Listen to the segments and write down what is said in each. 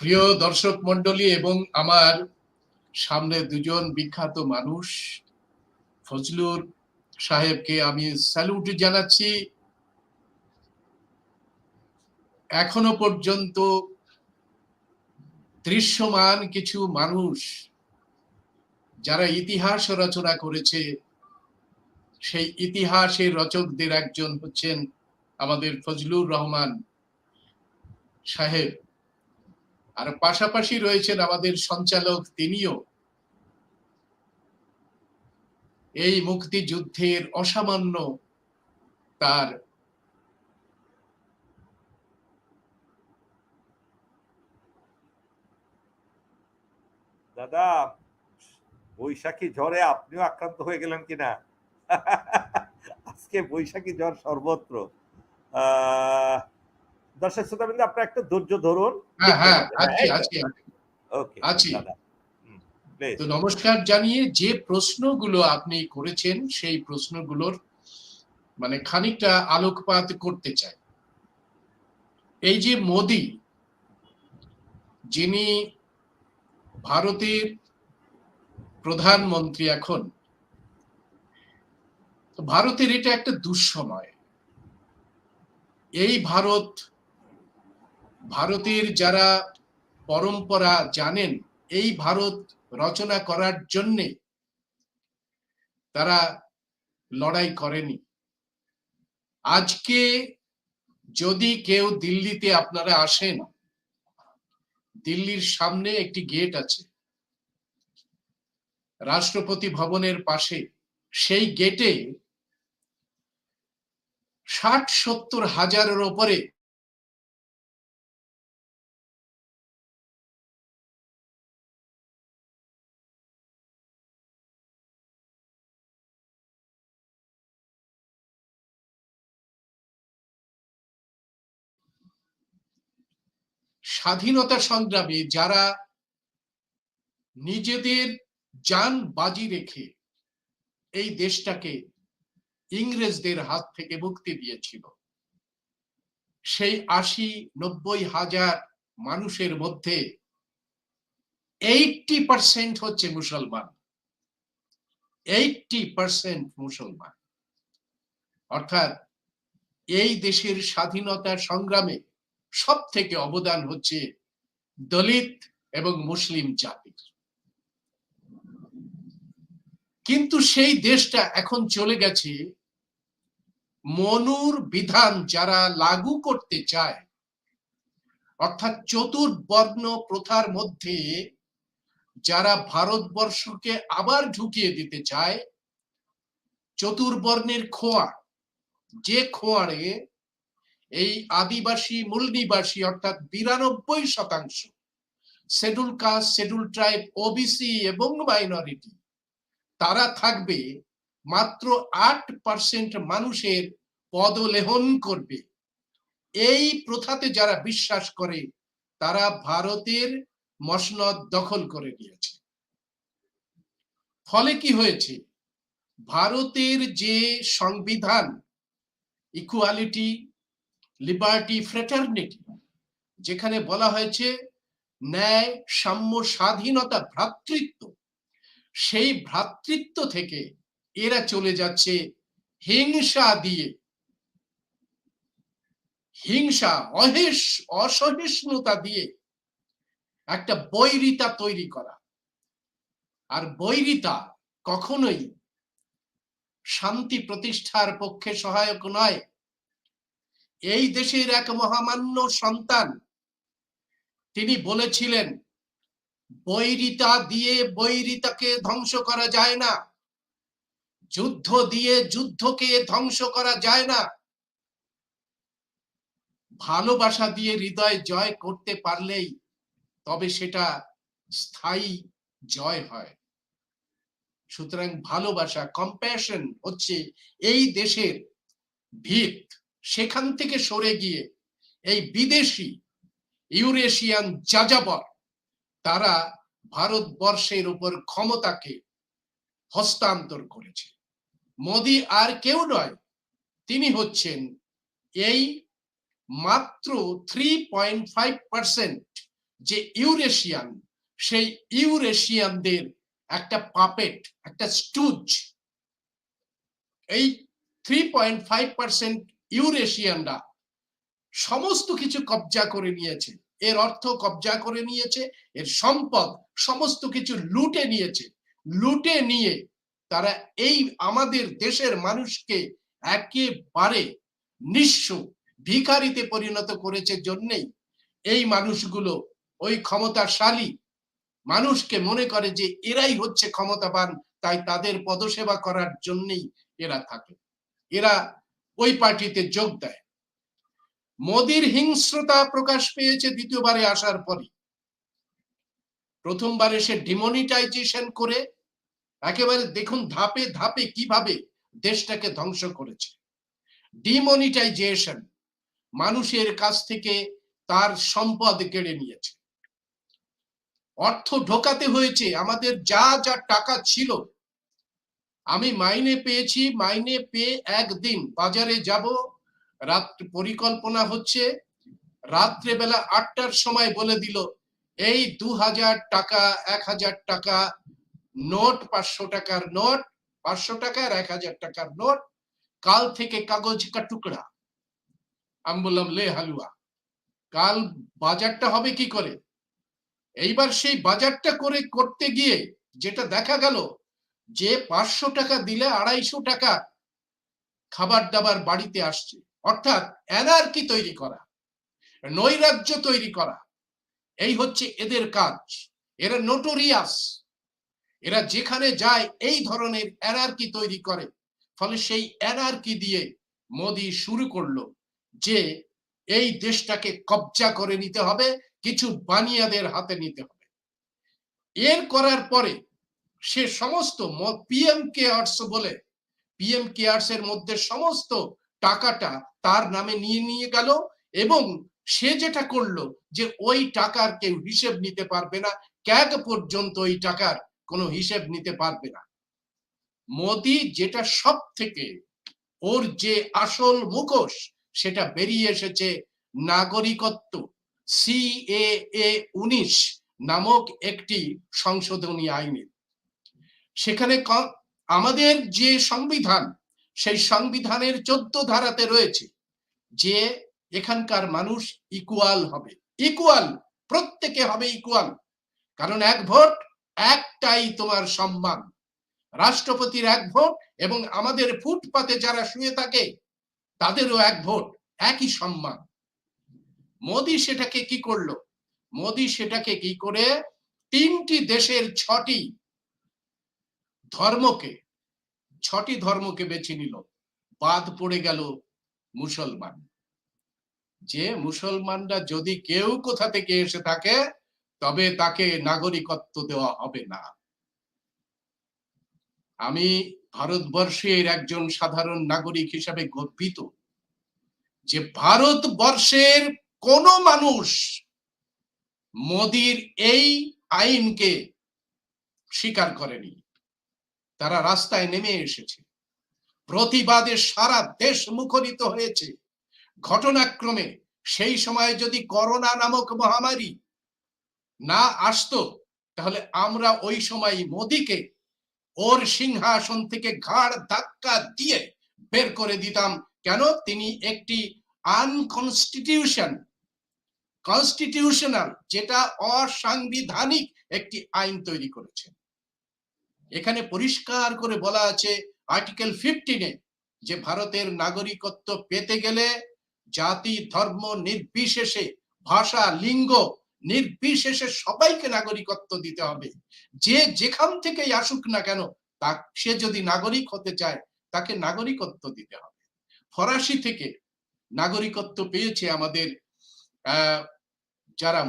প্রিয় দর্শক মন্ডলী এবং আমার সামনে দুজন বিখ্যাত মানুষ, ফজলুর সাহেবকে আমি স্যালুট জানাচ্ছি। এখনও পর্যন্ত দৃশ্যমান কিছু মানুষ যারা ইতিহাস রচনা করেছে, সেই ইতিহাসের রচকদের একজন হচ্ছেন আমাদের ফজলুর রহমান সাহেব। আর পাশাপাশি রয়েছেন আমাদের সঞ্চালক তিনিও। এই মুক্তিযুদ্ধের অসামান্য তার দাদা বৈশাখী জ্বরে আপনিও আক্রান্ত হয়ে গেলেন কিনা? আজকে বৈশাখী জ্বর সর্বত্র। আহ, দর্শক শ্রোতাবৃন্দ আপনার একটু ধৈর্য ধরুন। হ্যাঁ হ্যাঁ আছি তো নমস্কার জানিয়ে যে প্রশ্নগুলো আপনি করেছেন সেই প্রশ্নগুলোর মানে খানিকটা আলোকপাত করতে চাই। এই যে মোদি যিনি ভারতের প্রধানমন্ত্রী এখন ভারতের এটা একটা দুঃসময়। এই ভারত ভারতের যারা পরম্পরা জানেন, এই ভারত রচনা করার জন্যে তারা লড়াই করেনি। আজকে যদি কেউ দিল্লিতে আপনারা আসেন, দিল্লির সামনে একটি গেট আছে। রাষ্ট্রপতি ভবনের পাশে। সেই গেটে ষাট সত্তর হাজারের ওপরে স্বাধীনতা সংগ্রামে যারা নিজেদের যান বাজি রেখে এই দেশটাকে ইংরেজদের হাত থেকে মুক্তি দিয়েছিল, সেই আশি নব্বই হাজার মানুষের মধ্যে এইটটি পার্সেন্ট হচ্ছে মুসলমান। এইটটি পার্সেন্ট মুসলমান। অর্থাৎ এই দেশের স্বাধীনতা সংগ্রামে সব থেকে অবদান হচ্ছে দলিত এবং মুসলিম জাতির। কিন্তু সেই দেশটা এখন চলে গেছে মনুর বিধান যারা লাগু করতে চায়, অর্থাৎ চতুর্বর্ণ প্রথার মধ্যে যারা ভারতবর্ষকে আবার ঢুকিয়ে দিতে চায়, চতুর্বর্ণের খোয়া যে খোয়ারে এই আদিবাসী মূল নিবাসী অর্থাৎ বিরানব্বই শতাংশ। Schedule caste schedule tribe OBC এবং মাইনরিটি তারা থাকবে মাত্র আট পার্সেন্ট মানুষের পদলেহন করবে। এই প্রথাতে যারা বিশ্বাস করে, তারা ভারতের মসনদ দখল করে নিয়েছে। ফলে কি হয়েছে? ভারতের যে সংবিধান ইকুয়ালিটি লিবার্টি ফ্রেটার্নিটি, যেখানে বলা হয়েছে ন্যায়, সাম্য, স্বাধীনতা, ভ্রাতৃত্ব। সেই ভ্রাতৃত্ব থেকে এরা চলে যাচ্ছে হিংসা দিয়ে। হিংসা, অহেস, অসহিষ্ণুতা দিয়ে একটা বৈরিতা তৈরি করা। আর বৈরিতা কখনোই শান্তি প্রতিষ্ঠার পক্ষে সহায়ক নয়। এই দেশের এক মহামান্য সন্তান। তিনি বলেছিলেন, বৈরিতা দিয়ে বৈরিতাকে ধ্বংস করা যায় না। যুদ্ধ দিয়ে যুদ্ধকে ধ্বংস করা যায় না। ভালোবাসা দিয়ে হৃদয় জয় করতে পারলেই তবে সেটা স্থায়ী জয় হয়। সুতরাং ভালোবাসা কম্প্যাশন হচ্ছে এই দেশের ভিত। সেখান থেকে সরে গিয়ে এই বিদেশি ইউরেশিয়ান যাযাবর, তারা ভারতবর্ষের উপর ক্ষমতাকে হস্তান্তর করেছে। মোদি আর কেউ নয়, তিনি হচ্ছেন এই মাত্র থ্রি পয়েন্ট ফাইভ পার্সেন্ট যে ইউরেশিয়ান, সেই ইউরেশিয়ানদের একটা পাপেট, একটা স্টুজ। এই থ্রি পয়েন্ট ফাইভ পার্সেন্ট ইউরেশিয়ানরা সমস্ত কিছু কবজা করে নিয়েছে। এর অর্থ কবজা করে নিয়েছে, এর সম্পদ সমস্ত কিছু লুটে নিয়েছে। লুটে নিয়ে তারা এই আমাদের দেশের মানুষকে একেবারে নিঃস্ব ভিখারিতে পরিণত করেছে জন্যেই এই মানুষগুলো ওই ক্ষমতাশালী মানুষকে মনে করে যে এরাই হচ্ছে ক্ষমতাবান, তাই তাদের পদসেবা করার জন্যই এরা থাকে। এরা ওই পার্টিতে যোগ দেয়। মোদির হিংস্রতা প্রকাশ পেয়েছে দ্বিতীয়বারে আসার পরে প্রথমবারে সে ডিমনিটাইজেশন করে একেবারে দেখুন ধাপে ধাপে কীভাবে দেশটাকে ধ্বংস করেছে। ডিমনিটাইজেশন মানুষের কাছ থেকে তার সম্পদ কেড়ে নিয়েছে। অর্থ ঢোকাতে হয়েছে, আমাদের যা যা টাকা ছিল আমি মাইনে পেয়েছি, মাইনে পেয়ে একদিন বাজারে যাব। রাত্রি পরিকল্পনা হচ্ছে, রাত্রেবেলা আটটার সময় বলে দিল, এই দু হাজার টাকা এক হাজার টাকা, নোট পাঁচশো টাকার নোট, পাঁচশো টাকার এক হাজার টাকার নোট, কাল থেকে কাগজ কা টুকরা। আমি বললাম, লে হালুয়া, কাল বাজারটা হবে কি করে? এইবার সেই বাজারটা করে করতে গিয়ে যেটা দেখা গেল যে পাঁচশো টাকা দিলে আড়াইশো টাকা খাবার দাবার বাড়িতে আসছে। অর্থাৎ এনার্কি তৈরি করা, নৈরাজ্য তৈরি করা, এই হচ্ছে এদের কাজ। এরা নোটোরিয়াস এরা যেখানে যায় এই ধরনের এনার্কি তৈরি করে। ফলে সেই এনার্কি দিয়ে মোদি শুরু করল যে এই দেশটাকে কবজা করে নিতে হবে, কিছু বানিয়াদের হাতে নিতে হবে। এর করার পরে সে সমস্ত পিএম কেয়ার্স বলে। পিএম কেয়ার্স এর মধ্যে সমস্ত টাকাটা তার নামে নিয়ে নিয়ে গেল এবং সে যেটা করল যে ওই টাকার কেউ হিসেব নিতে পারবে না, ক্যাগ পর্যন্ত ওই টাকার কোনো হিসেব নিতে পারবে না। মোদি যেটা সব থেকে ওর যে আসল মুখোশ সেটা বেরিয়ে এসেছে নাগরিকত্ব সিএএ উনিশ নামক একটি সংশোধনী আইনে সেখানে আমাদের যে সংবিধান, সেই সংবিধানের চোদ্দ ধারাতে রয়েছে যে এখানকার মানুষ ইকুয়াল হবে। ইকুয়াল প্রত্যেকে হবে ইকুয়াল কারণ এক ভোট একটাই তোমার সম্মান। রাষ্ট্রপতির এক ভোট এবং আমাদের ফুটপাতে যারা শুয়ে থাকে, তাদেরও এক ভোট, একই সম্মান। মোদি সেটাকে কি করল? মোদি সেটাকে কি করে তিনটি দেশের ছটি ধর্মকে, ছটি ধর্মকে বেছে নিল। বাদ পড়ে গেল মুসলমান। যে মুসলমানরা যদি কেউ কোথা থেকে এসে থাকে, তবে তাকে নাগরিকত্ব দেওয়া হবে না। আমি ভারতবর্ষের একজন সাধারণ নাগরিক হিসাবে গর্বিত যে ভারতবর্ষের কোন মানুষ মোদির এই আইনকে স্বীকার করেনি। তারা রাস্তায় নেমে এসেছে। প্রতিবাদে সারা দেশ মুখরিত হয়েছে। ঘটনাক্রমে সেই সময় যদি করোনা নামক মহামারী না আসতো, তাহলে আমরা ওই সময় মোদিকে ওর সিংহাসন থেকে ঘাড় ধাক্কা দিয়ে বের করে দিতাম। কেন? তিনি একটি আনকনস্টিটিউশন, কনস্টিটিউশনাল, যেটা অসাংবিধানিক একটি আইন তৈরি করেছেন। এখানে পরিষ্কার করে বলা আছে আর্টিকেল ফিফটিনে যে ভারতের নাগরিকত্ব পেতে গেলে জাতি, ধর্ম নির্বিশেষে, ভাষা, লিঙ্গ নির্বিশেষে সবাইকে নাগরিকত্ব দিতে হবে। যে যেখান থেকেই আসুক না কেন, তা সে যদি নাগরিক হতে চায়, তাকে নাগরিকত্ব দিতে হবে। ফরাসি থেকে নাগরিকত্ব পেয়েছে আমাদের যারা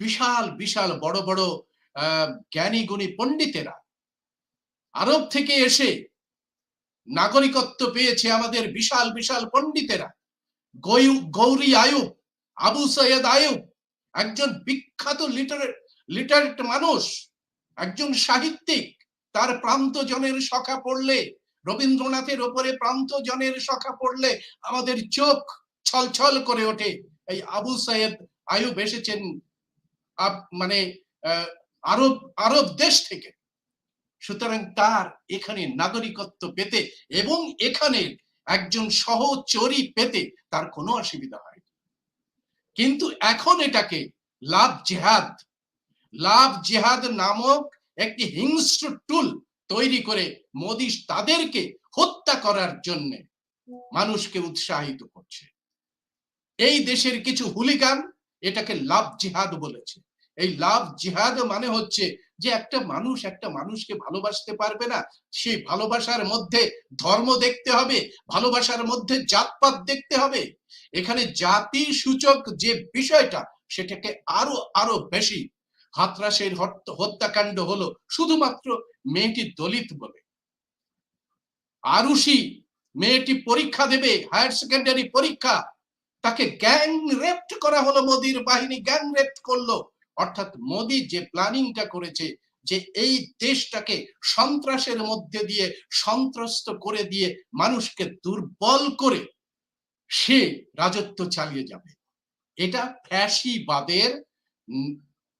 বিশাল বিশাল, বড় বড় জ্ঞানী, গুণী পণ্ডিতেরা। আরব থেকে এসে নাগরিকত্ব পেয়েছে আমাদের বিশাল বিশাল পণ্ডিতেরা। গৌরী আয়ুব, আবু সৈয়দ আয়ুব, একজন বিখ্যাত লিটারেট মানুষ, একজন সাহিত্যিক। তার প্রান্তজনের সখা পড়লে, রবীন্দ্রনাথের ওপরে প্রান্তজনের সখা পড়লে আমাদের চোখ ছলছল করে ওঠে। এই আবু সাইদ আয়ুব এসেছেন মানে আরব আরব দেশ থেকে। সুতরাং তার এখানে নাগরিকত্ব পেতে এবং এখানে একজন সহচরী পেতে তার কোনো অসুবিধা হয় কিন্তু এখন এটাকে লাভ জেহাদ লাভ জেহাদ নামক একটি হিংস্র টুল তৈরি করে মোদী তাদেরকে হত্যা করার জন্য মানুষকে উৎসাহিত করছে। এই দেশের কিছু হুলিগান এটাকে লাভ জিহাদ বলেছে। এই লাভ জিহাদ মানে হচ্ছে যে একটা মানুষ একটা মানুষকে ভালোবাসতে পারবে না, সেই ভালোবাসার মধ্যে ধর্ম দেখতে হবে, ভালোবাসার মধ্যে জাতপাত দেখতে হবে। এখানে জাতি সূচক যে বিষয়টা, সেটাকে আরও আরও বেশি হাতরাসের হত্যাকাণ্ড হলো শুধুমাত্র মেয়েটি দলিত বলে। আরুষি মেয়েটি পরীক্ষা দেবে, হায়ার সেকেন্ডারি পরীক্ষা, তাকে গ্যাং রেপ্ট করা হলো মোদির বাহিনী গ্যাং রেপ্ট করল। অর্থাৎ মোদি যে প্ল্যানিংটা করেছে যে এই দেশটাকে সন্ত্রাসের মধ্যে দিয়ে সন্ত্রস্ত করে দিয়ে মানুষকে দুর্বল করে সে রাজত্ব চালিয়ে যাবে। এটা ফ্যাসিবাদের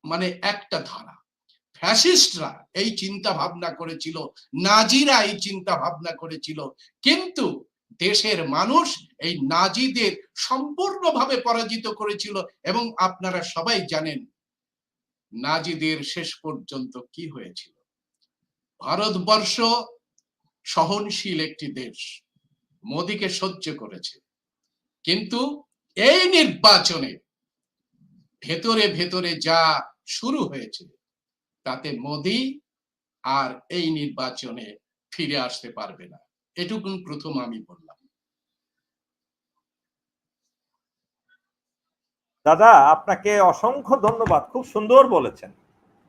মানে একটা ধারা। ফ্যাসিস্টরা এই চিন্তা ভাবনা করেছিল, নাজিরা এই চিন্তা ভাবনা করেছিল, কিন্তু দেশের মানুষ এই নাজিদের সম্পূর্ণভাবে পরাজিত করেছিল এবং আপনারা সবাই জানেন নাজিদের শেষ পর্যন্ত কি হয়েছিল? ভারতবর্ষ সহনশীল একটি দেশ, মোদিকে সহ্য করেছে। কিন্তু এই নির্বাচনে ভেতরে ভেতরে যা শুরু হয়েছে, তাতে মোদি আর এই নির্বাচনে ফিরে আসতে পারবে না। এটুকুন প্রথম আমি বললাম। দাদা, আপনাকে অসংখ্য ধন্যবাদ। খুব সুন্দর বলেছেন।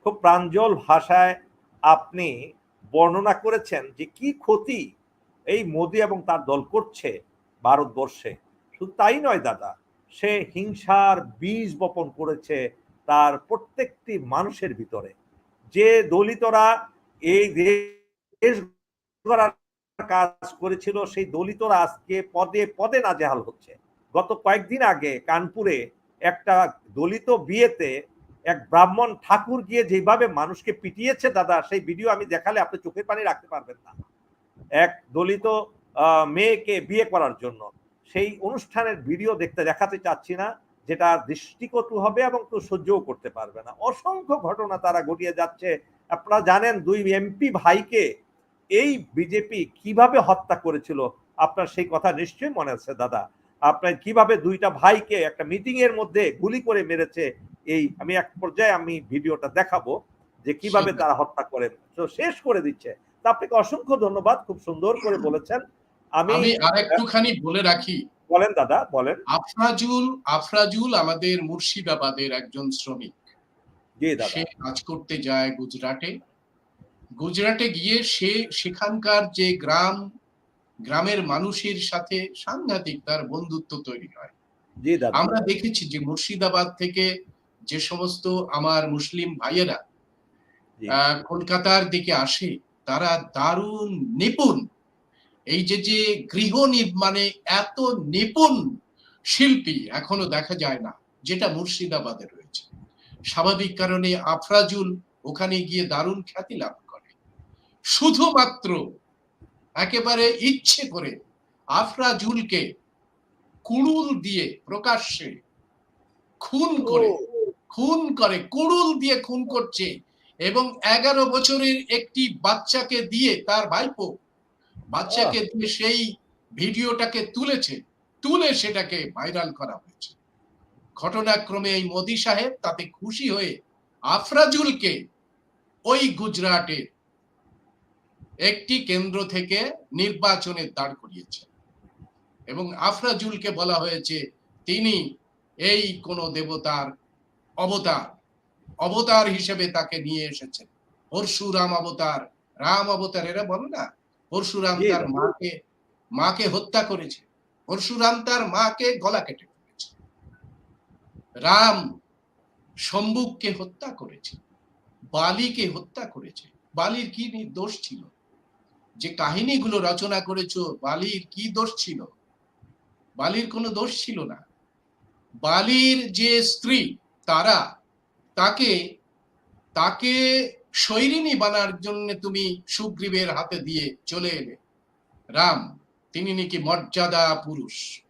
খুব প্রাঞ্জল ভাষায় আপনি বর্ণনা করেছেন যে কি ক্ষতি এই মোদি এবং তার দল করছে ভারতবর্ষে। শুধু তাই নয় দাদা, সে হিংসার বীজ বপন করেছে তার প্রত্যেকটি মানুষের ভিতরে। যে দলিতরা এই দেশ কাজ করেছিল, সেই দলিতরা আজকে পদে পদে নাজেহাল হচ্ছে। গত কয়েকদিন আগে কানপুরে একটা দলিত বিয়েতে এক ব্রাহ্মণ ঠাকুর গিয়ে যেভাবে মানুষকে পিটিয়েছে দাদা, সেই ভিডিও আমি দেখালে আপনি চোখের পানি রাখতে পারবেন না। এক দলিত মেয়েকে বিয়ে করার জন্য। সেই অনুষ্ঠানের ভিডিও দেখতে দেখাতে চাচ্ছি না, যেটা দৃষ্টিকটু হবে এবং কেউ সহ্যও করতে পারবে না। অসংখ্য ঘটনা তারা ঘটিয়ে যাচ্ছে। আপনারা জানেন, দুই এমপি ভাইকে এই বিজেপি কীভাবে হত্যা করেছিল? আপনার সেই কথা নিশ্চয়ই মনে আছে, দাদা। আপনার কীভাবে দুইটা ভাইকে একটা মিটিং এর মধ্যে গুলি করে মেরেছে এই আমি এক পর্যায়ে আমি ভিডিওটা দেখাবো যে কীভাবে তারা হত্যা করে তো শেষ করে দিচ্ছে। তা আপনাকে অসংখ্য ধন্যবাদ খুব সুন্দর করে বলেছেন। আমি আমি আর একটুখানি বলে রাখি। বলেন দাদা বলেন। আফরাজুল আফরাজুল আমাদের মুর্শিদাবাদের একজন শ্রমিক। জি দাদা। সে কাজ করতে যায় গুজরাটে। গুজরাটে গিয়ে সে সেখানকার যে গ্রাম গ্রামের মানুষের সাথে সাংঘাতিক তার বন্ধুত্ব তৈরি হয়। আমরা দেখেছি যে মুর্শিদাবাদ থেকে যে সমস্ত আমার মুসলিম ভাইয়েরা কলকাতার দিকে আসে তারা দারুণ নিপুণ। এই যে যে গৃহ নির্মাণে এত নিপুণ শিল্পী এখনও দেখা যায় না যেটা মুর্শিদাবাদে রয়েছে। স্বাভাবিক কারণে আফরাজুল ওখানে গিয়ে দারুণ খ্যাতি লাভ করে। শুধুমাত্র একেবারে ইচ্ছে করে আফরাজুলকে কুড়ুল দিয়ে প্রকাশ্যে খুন করে খুন করে কুড়ুল দিয়ে খুন করছে এবং এগারো বছরের একটি বাচ্চাকে দিয়ে তার ভাইপো বাচ্চাকে দিয়ে সেই ভিডিওটাকে তুলেছে তুলে সেটাকে ভাইরাল করা হয়েছে। ঘটনাক্রমে এই মোদি সাহেব তাতে খুশি হয়ে আফরাজুলকে ওই গুজরাটের একটি কেন্দ্র থেকে নির্বাচনে দাঁড় করিয়েছে এবং আফরাজুলকে বলা হয়েছে তিনি এই কোন দেবতার অবতার। অবতার হিসেবে তাকে নিয়ে এসেছেন। পরশুরাম অবতার রাম অবতার এরা বলো না? পরশুরাম তার মাকে মাকে হত্যা করেছে। পরশুরাম তার মাকে গলা কেটে ফেলেছে। রাম শম্ভুককে হত্যা করেছে। বালিকে হত্যা করেছে। বালির কি নির্দোষ ছিল? যে কাহিনীগুলো রচনা করেছ, বালির কি দোষ ছিল? বালির কোনো দোষ ছিল না। বালির যে স্ত্রী, তারা তাকে তাকে শৈরিনী বানার জন্য তুমি সুগ্রীবের হাতে দিয়ে চলে এলে। রাম, তিনি নাকি মর্যাদা পুরুষ।